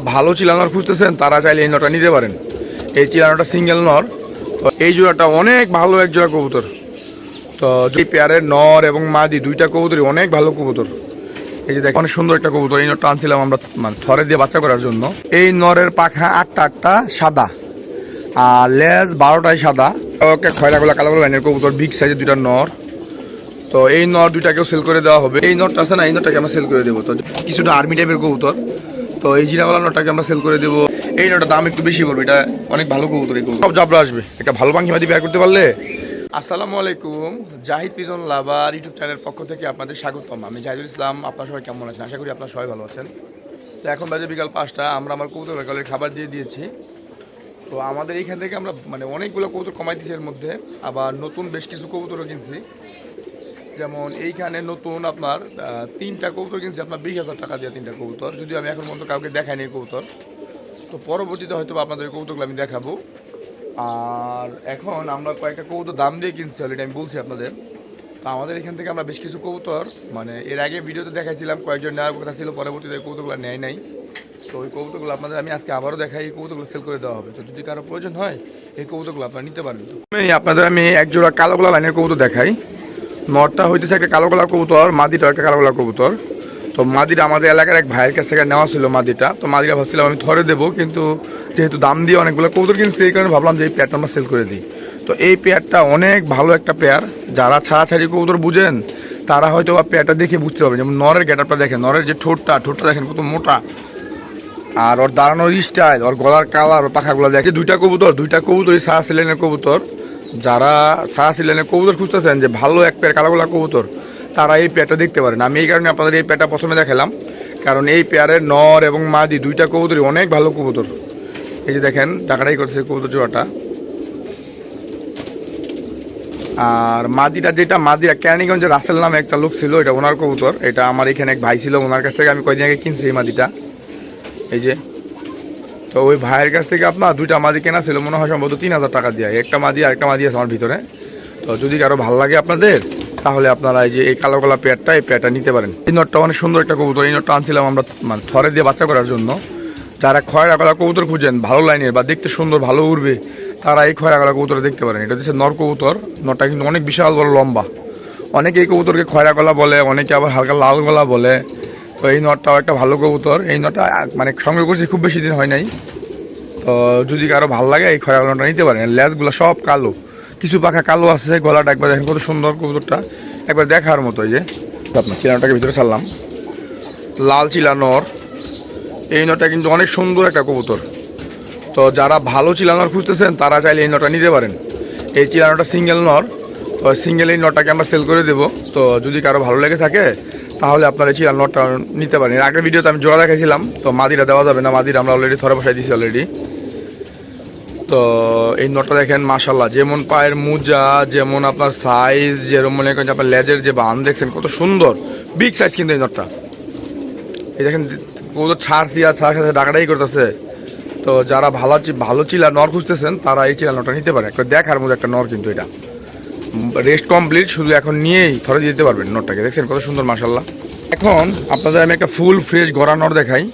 ভালো চিলানোর খুঁজতেছেন, তারা চাইলে এই নটা নিতে পারেন। এই চিলানোটা সিঙ্গেল নর। তো এই জোড়াটা অনেক ভালো এক জোড়া কবুতর। তো দুই পেয়ারের নর এবং মাদি, দুইটা কবুতরই অনেক ভালো কবুতর। এই যে দেখো অনেক সুন্দর একটা কবুতর। এই নটটা আনছিলাম আমরা মানে থরে দিয়ে বাচ্চা করার জন্য। এই নরের পাখা আটটা আটটা সাদা। আর লেজ বারোটাই সাদা। ওকে খয়রাগুলা কালো লাইনের কবুতর বিগ সাইজের দুইটা নর। তো এই নর দুইটাকেও সেল করে দেওয়া হবে। এই নটটা আছে না, এই নটটাকে আমরা সেল করে দেবো। তো কিছুটা আর্মি টাইপের কবুতর। তো এই জিরাওয়ালা নটটাকে আমরা সেল করে দেবো। এই নটার দাম একটু বেশি পড়বে, এটা অনেক ভালো কবুতর এই সব জাবরা আসবে, একটা ভালো পাখি মাদি করতে পারলে। আসসালামু আলাইকুম, জাহিদ পিজন লাভার ইউটিউব চ্যানেলের পক্ষ থেকে আপনাদের স্বাগতম। আমি জাহিদুল ইসলাম, আপনার সবাই কেমন আছেন? আশা করি আপনার সবাই ভালো আছেন। তো এখন বাজে বিকাল পাঁচটা, আমরা আমার কবুতর বেকালের খাবার দিয়ে দিয়েছি। তো আমাদের এইখান থেকে আমরা মানে অনেকগুলো কবুতর কমাই দিয়েছি এর মধ্যে। আবার নতুন বেশ কিছু কবুতরও কিনছি। যেমন এইখানে নতুন আপনার তিনটা কবুতর কিনছি, আপনার বিশ হাজার টাকা দিয়ে তিনটা কবুতর। যদি আমি এখন পর্যন্ত কাউকে দেখাইনি এই কবুতর। তো পরবর্তীতে হয়তো আপনাদের কবুতরগুলো আমি দেখাবো। আর এখন আমরা কয়েকটা কবুতর দাম দিয়ে কিনছি অলরেডি আমি বলছি আপনাদের। তো আমাদের এখান থেকে আমরা বেশ কিছু কবুতর মানে এর আগে ভিডিওতে দেখাইছিলাম, কয়েকজন নেওয়ার কথা ছিল, পরবর্তীতে কবুতরগুলো নেয় নাই। তো ওই কবুতরগুলো আপনাদের আমি আজকে আবারও দেখাই, এই কবুতরগুলো সেল করে দেওয়া হবে। তো যদি কারও প্রয়োজন হয়, এই কবুতরগুলো আপনারা নিতে পারবেন। আপনাদের, আমি এক জোড়া কালো গোলা লাইনের কবুতর দেখাই। নটটা হইতেছে একটা কালো গোলা কবুতর মাদিটা একটা কালো গোলা কবুতর। তো মাদিটা আমাদের এলাকার এক ভাইয়ের কাছ থেকে নেওয়া ছিল মাদিটা। তো মাদিটা ভাবছিলাম আমি ধরে দেবো, কিন্তু যেহেতু দাম দিয়ে অনেকগুলো কবুতর কিনছি, এই কারণে ভাবলাম যে এই পেয়ারটা আমরা সেল করে দিই। তো এই পেয়ারটা অনেক ভালো একটা পেয়ার যারা ছাড়াছাড়ি কবুতর বুঝেন, তারা হয়তো বা পেয়ারটা দেখে বুঝতে পারবে যেমন নরের গেটআপটা দেখেন, নরের যে ঠোঁটটা ঠোঁটটা দেখেন কত মোটা। আর ওর দাঁড়ানোর স্টাইল ওর গলার কালার ওর পাখাগুলো দেখে দুইটা কবুতর, দুইটা কবুতরই সারা সিলেনের কবুতর। যারা সাহা সিলেনের কবুতর খুঁজতেছেন যে ভালো এক পেয়ার কালাগোলা কবুতর, তারা এই পেয়ারটা দেখতে পারেন। আমি এই কারণে আপনাদের এই পেয়ারটা প্রথমে দেখালাম। কারণ এই পেয়ারের নর এবং মাদি দুইটা কবুতরই অনেক ভালো কবুতর। এই যে দেখেন টাকাটাই করতেছে কবুতর জোড়াটা। আর মাদিটা যেটা মাদিরা কেরানীগঞ্জে রাসেল নামে একটা লোক ছিল, এটা ওনার কবুতর। এটা আমার এখানে এক ভাই ছিল, ওনার কাছ থেকে আমি কয়দিন আগে কিনছি এই মাদিটা। এই যে তো ওই ভাইয়ের কাছ থেকে আপনার দুইটা মাদি কেনা ছিল, মনে হয় সম্ভবত তিন হাজার টাকা দিয়ে। একটা মাদি আর একটা মাদি আছে আমার ভিতরে। তো যদি কারও ভালো লাগে আপনাদের, তাহলে আপনারা এই যে এই কালো কালা পেয়ারটা, এই পেয়ারটা নিতে পারেন। এই নটটা অনেক সুন্দর একটা কবুতর। এই নটটা আনছিলাম আমরা মানে থরে দিয়ে বাচ্চা করার জন্য। যারা খয়রা গলা কবুতর খুঁজেন, ভালো লাইনের বা দেখতে সুন্দর, ভালো উড়বে, তারা এই খয়রা গলা কবুতর দেখতে পারেন। এটা হচ্ছে নর কবুতর। নটটা কিন্তু অনেক বিশাল বড় লম্বা। অনেকে এই কবুতরকে খয়রা গলা বলে, অনেকে আবার হালকা লাল গলা বলে। তো এই নটটাও একটা ভালো কবুতর। এই নটটা মানে সংগ্রহ করছি, খুব বেশি দিন হয় নাই। তো যদি কারও ভালো লাগে, এই খয়রা গলাটা নিতে পারেন। লেজগুলো সব কালো। কিছু পাখা কালো আছে গলাটা একবার দেখেন কত সুন্দর কবুতরটা। একবার দেখার মতো এই যে। আপনার চিলানোটাকে ভিতরে ছাড়লাম। লাল চিলা নর। এই নটা কিন্তু অনেক সুন্দর একটা কবুতর। তো যারা ভালো চিলানোর খুঁজতেছেন, তারা চাইলে এই নটা নিতে পারেন। এই চিলানোটা সিঙ্গেল নর। তো সিঙ্গেল এই নটটাকে আমরা সেল করে দেবো। তো যদি কারও ভালো লেগে থাকে তাহলে আপনারা এই চিলান নটটা নিতে পারেন। আগের ভিডিওতে আমি জোড়া দেখাইছিলাম, তো মাদিরা দেওয়া যাবে না, মাদিরা আমরা অলরেডি থরে বসাই দিয়েছি অলরেডি তো এই নটটা দেখেন মাশাল্লাহ যেমন পায়ের মোজা, যেমন আপনার সাইজ যেরকম মনে করেন আপনার লেজের যে বান দেখছেন কত সুন্দর বিগ সাইজ কিন্তু এই নটটা। এই দেখেন, কত ছাড়ছি আর ছাড় সাথে ডাকাটাই করতেছে। তো যারা ভালো ভালো চিলা নর খুঁজতেছেন, তারা এই চিলা নটটা নিতে পারে দেখার মতো একটা নর কিন্তু এটা। রেস্ট কমপ্লিট শুধু এখন নিয়েই থরে দিতে পারবেন নটটাকে। দেখছেন কত সুন্দর মাশাল্লাহ এখন আপনাদের আমি একটা ফুল ফ্রেশ গড়া নর দেখাই।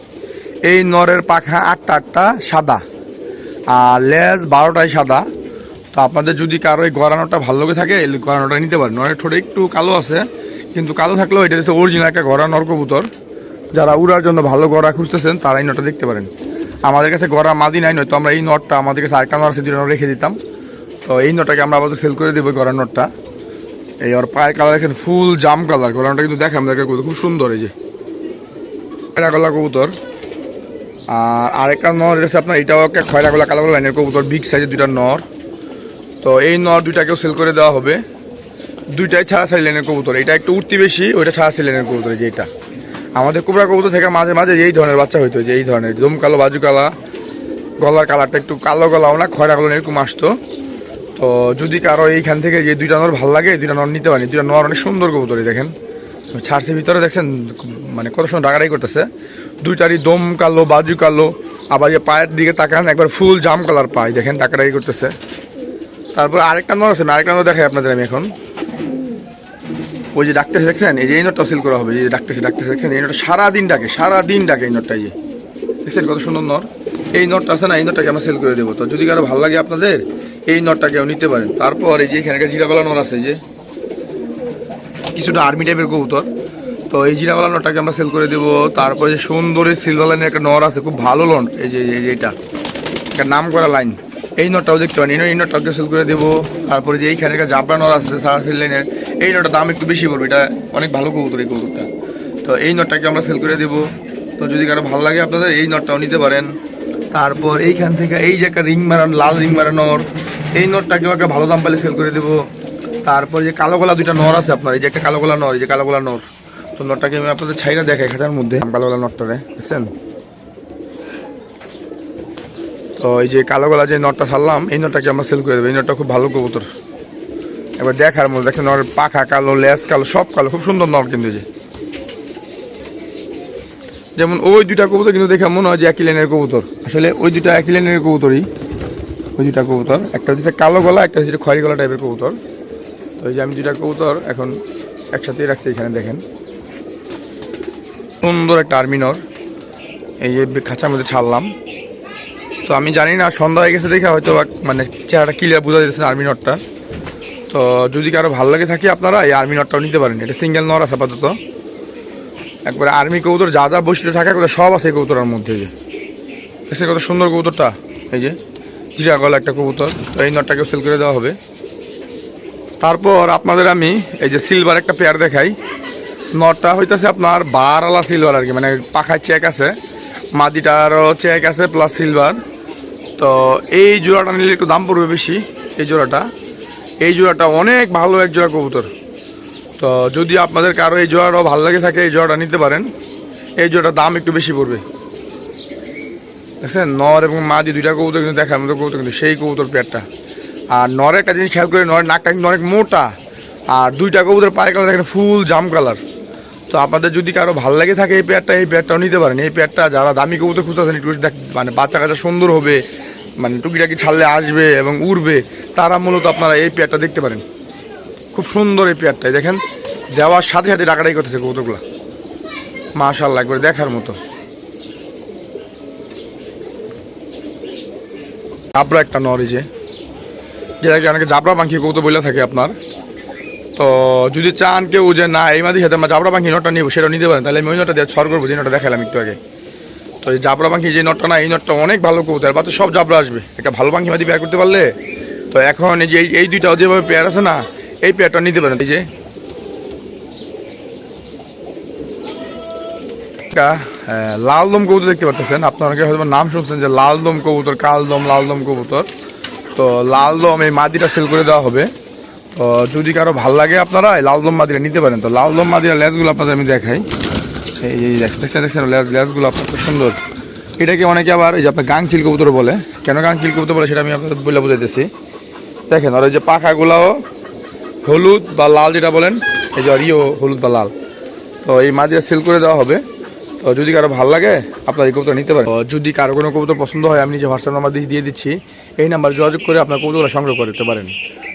এই নরের পাখা আটটা আটটা সাদা আর লেজ বারোটাই সাদা। তো আপনাদের যদি কারও এই গড়ানোটা ভালো লাগে থাকে, এই গড়ানোটা নিতে পারেন। নরের ঠোঁটে একটু কালো আছে, কিন্তু কালো থাকলেও এটা হচ্ছে অরিজিনাল একটা গড়া নর কবুতর। যারা উড়ার জন্য ভালো গড়া খুঁজতেছেন, তারা এই নটটা দেখতে পারেন। আমাদের কাছে গড়া মাদি নাই, নয়তো আমরা এই নটটা আমাদের কাছে আরেকটা নট আছে দুটো নট রেখে দিতাম। তো এই নটটাকে আমরা আবার সেল করে দেবো গড়ার নটটা। এই ওর পায়ের কালার দেখেন ফুল জাম কালার গড়ানোটা কিন্তু দেখে কবুতর খুব সুন্দর এই যে। এটা গলা কবুতর। আর আরেকটা নর এসেছে আপনার, এটাও একটা খয়রা গলা লাইনের কবুতর বিগ সাইজের দুইটা নর। তো এই নর দুইটাকেও সেল করে দেওয়া হবে। দুইটাই ছাড়া সাই লাইনের কবুতর, এটা একটু উঠতি বেশি, ওইটা ছাড়া সাই লাইনের কবুতর যে এটা। আমাদের কুবরা কবুতর থেকে মাঝে মাঝে এই ধরনের বাচ্চা হইতো যে এই ধরনের দম কালো বাজু কালা গলার কালারটা একটু কালো গলাও না, খয়রা গলা এরকম আসতো। তো যদি কারও এইখান থেকে যে দুইটা নর ভালো লাগে, দুইটা নর নিতে পারি দুইটা নর অনেক সুন্দর কবুতর দেখেন। ছাড়ছে ভিতরে দেখছেন মানে কত সময় ডাকাডাকি করতেছে। দুইটারই দম কালো, বাজু কালো, আবার যে পায়ের দিকে তাকান, একবার ফুল জাম কালার পায়, দেখেন ডাকাডাকি করতেছে। তারপর আরেকটা নর আছে না, আরেকটা নর দেখাই আপনাদের আমি এখন। ওই যে ডাকতেছে, দেখছেন? এই যে এই নটটা সেল করা হবে যে ডাকতেছে ডাকতেছে, দেখছেন? এই নটটা সারাদিন ডাকে সারাদিন ডাকে এই নটটা যে। দেখছেন কত সুন্দর নর? এই নটটা আছে না, এই নটটাকে আমরা সেল করে দেবো। তো যদি কারও ভালো লাগে আপনাদের এই নটটাকেও নিতে পারেন তারপর এই যে এখানে একটা জিরাগলা নর আছে যে কিছুটা আর্মি টাইপের কবুতর। তো এই জিরাগলা নটটাকে আমরা সেল করে দেবো। তারপরে যে সুন্দরী সিলভার লাইনের একটা নর আছে, খুব ভালো লন এই যে এই যে এটা একটা নাম করা লাইন এই নটটাও দেখতে পারেন। এই নটটাকে সেল করে দেবো। তারপরে যে এইখানে একটা জাবরা নর আছে, সারা সিল লাইনের এই নটটার দাম একটু বেশি পড়বে। এটা অনেক ভালো কবুতর এই কবুতরটা। তো এই নটটাকে আমরা সেল করে দেবো। তো যদি কারও ভালো লাগে আপনাদের, এই নটটাও নিতে পারেন। তারপর এইখান থেকে এই যে একটা রিং মারানো, লাল রিং মারানোর এই নটটাকেও একটা ভালো দাম পেলে সেল করে দেবো। তারপর যে কালো গলা দুইটা নর আছে আপনার, এই যে একটা কালো গলা নর, এই যে কালো গলা নর। তো নটটাকে আমি আপনাদের ছাইরা দেখাই খাতার মধ্যে, কালো গলা নটটারে, দেখছেন? তো এই যে কালো গলা যে নটটা ছাড়লাম, এই নটটাকে আমরা সেল করে দেবো। এই নটটা খুব ভালো কবুতর। এবার দেখার মধ্যে দেখেন নর পাখা কালো, লেজ কালো, সব কালো, খুব সুন্দর নর কিন্তু যে। যেমন ওই দুইটা কবুতর কিন্তু দেখে মনে হয় যে একই লাইনের কবুতর। আসলে ওই দুইটা একই লাইনের কবুতরই। ওই দুইটা কবুতর। একটা হচ্ছে কালো গলা, একটা হচ্ছে খয়েরি গলা টাইপের কবুতর। তো এই যে আমি দুইটা কবুতর এখন একসাথেই রাখছি এখানে, দেখেন। সুন্দর একটা আর্মিনর। এই যে খাঁচার মধ্যে ছাড়লাম। তো আমি জানি না, সন্ধ্যা হয়ে গেছে দেখে হয়তো মানে চেহারাটা ক্লিয়ার বোঝা যাচ্ছে আর্মিনরটা। তো যদি কারও ভালো লাগে থাকে আপনারা এই আর্মি নটটাও নিতে পারেন। এটা সিঙ্গেল নর আছে আপাতত। একবারে আর্মি কবুতর, যা যা বৈশিষ্ট্য থাকে সব আছে এই কবুতরের মধ্যে যে। দেখছেন কত সুন্দর কবুতরটা? এই যে। জিরা গলা একটা কবুতর, তো এই নটটাকেও সেল করে দেওয়া হবে। তারপর আপনাদের আমি এই যে সিলভার একটা পেয়ার দেখাই। নটটা হইতেছে আপনার বারালা সিলভার আর কি মানে পাখায় চেক আছে। মাদিটারও চেক আছে প্লাস সিলভার তো এই জোড়াটা নিলে একটু দাম পড়বে বেশি, এই জোড়াটা। এই জোড়াটা অনেক ভালো এক জোড়া কবুতর। তো যদি আপনাদের কারও এই জোড়াটাও ভালো লাগে থাকে, এই জোড়াটা নিতে পারেন। এই জোড়াটার দাম একটু বেশি পড়বে। দেখছেন? নর এবং মাদি দুইটা কবুতর কিন্তু দেখার মতো কবুতর কিন্তু সেই কবুতর পেয়ারটা আর নরের একটা জিনিস খেয়াল করে নরের নাকটা কিন্তু অনেক মোটা। আর দুইটা কবুতর পায়ের কালার দেখেন, ফুল জাম কালার। তো আপনাদের যদি কারও ভালো লাগে থাকে এই পেয়ারটা এই পেয়ারটাও নিতে পারেন। এই পেয়ারটা যারা দামি কবুতর খুঁজতেছেন একটু দেখ মানে বাচ্চা কাচ্চা সুন্দর হবে মানে টুকিটাকি ছাড়লে আসবে এবং উড়বে, তারা মূলত আপনারা এই পেয়ারটা দেখতে পারেন। খুব সুন্দর এই পেয়ারটাই দেখেন? দেওয়ার সাথে সাথে ডাকাটাই করতেছে কবুতরগুলো। মাশাল্লাহ একবার দেখার মতো। জাবরা একটা নর এই যে। যেটাকে অনেকে জাবরা পাখি কবুতর বলে থাকে আপনার। তো যদি চান কেউ যে না, এই মাঝে সাথে আমরা জাবরা পাখি নটটা নিব, সেটা নিতে পারেন। তাহলে আমি ওই নটটা দিয়ে ছড় করব, যে নটটা দেখালাম একটু আগে। তো এই জাবরা পাখি যে নটটা না, এই নটটা অনেক ভালো কবুতর। বাচ্চা সব জাবরা আসবে। একটা ভালো পাখি মাঝে পেয়ার করতে পারলে, তো এখন এই যে এই- এই দুইটা যেভাবে পেয়ার আছে না, এই পেয়ারটা নিতে পারেন। এই যে একটা আহ, লাল দম কবুতর দেখতে পাচ্ছেন আপনারা হয়তো নাম শুনছেন যে লাল দম কবুতর কাল দম লাল দম কবুতর। তো লাল দম এই মাদিটা সেল করে দেওয়া হবে। তো যদি কারও ভালো লাগে আপনারা এই লাল দম মাদিরা নিতে পারেন। তো লাল দম মাদিরা লেজগুলো আপনাদের আমি দেখাই। এই এই দেখ- দেখছেন দেখছেন লেজ আপনার সুন্দর। এটাকে অনেকে আবার এই যে আপনার গাংচিল কবুতর বলে। কেন গাংচিল কবুতর বলে সেটা আমি আপনাদের বলে বুঝাইতেছি। দেখেন আর ওই যে পাখাগুলাও হলুদ বা লাল যেটা বলেন এই যে ইও হলুদ বা লাল। তো এই মাদিরা সেল করে দেওয়া হবে। তো যদি কারও ভালো লাগে, আপনার এই কবুতর নিতে পারেন। যদি কারও কোনো কবিতা পছন্দ হয়, আমি নিজে হোয়াটসঅ্যাপ নাম্বার দিয়ে দিয়ে দিচ্ছি। এই নাম্বার যোগাযোগ করে আপনার কবুতরগুলো সংগ্রহ করতে পারেন।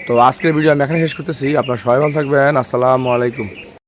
তো আজকের ভিডিও আমি এখানে শেষ করতেছি। আপনার সবাই ভালো থাকবেন। আসসালামু আলাইকুম।